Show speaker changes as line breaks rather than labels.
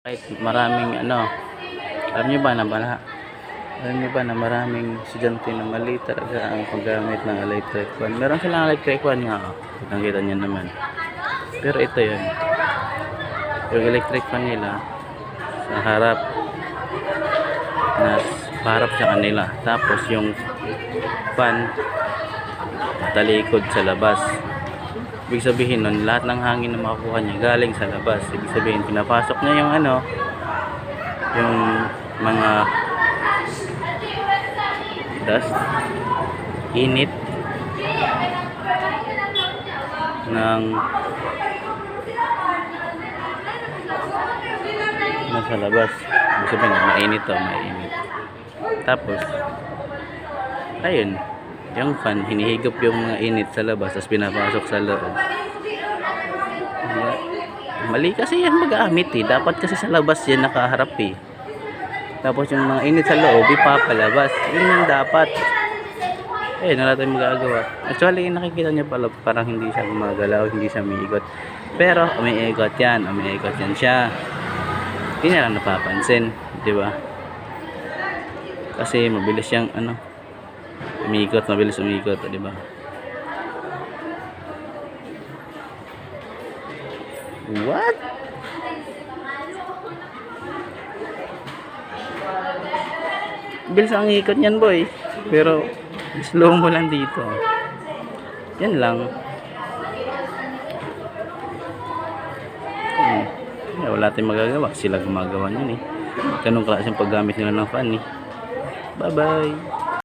Kahit maraming ano, alam niyo ba na bala, alam niyo ba na maraming estudyante na mali talaga ang paggamit ng electric fan. Meron silang electric fan nga, oh. nakita niyo naman. Pero ito yun, yung electric fan nila sa harap na harap sa kanila. Tapos yung fan talikod sa labas. Ibig sabihin nun, lahat ng hangin na makukuha niya galing sa labas. Ibig sabihin, pinapasok niya yung ano, yung mga dust, init ng nasa labas. Ibig sabihin, mainit to, mainit. Tapos, ayun, yung fan, hinihigop yung mga init sa labas, tapos pinapasok sa loob. Mali kasi yan mag-amit eh. Dapat kasi sa labas yan nakaharap eh. Tapos yung mga init sa loob, ipapalabas. Yun yung dapat. Eh, wala tayong magagawa. Actually, nakikita niyo pala parang hindi siya gumagalaw, hindi siya umiikot. Pero, umiikot yan, umiikot yan siya. Hindi niya lang napapansin, di ba? Kasi mabilis siyang ano, umiikot, mabilis umiikot, di ba? What? Bilis ang ikot niyan, boy. Pero, slow mo lang dito. Yan lang. Hmm. Wala tayong magagawa. Sila gumagawa niyan eh. Ganun klaseng paggamit nila ng fan eh. Bye-bye.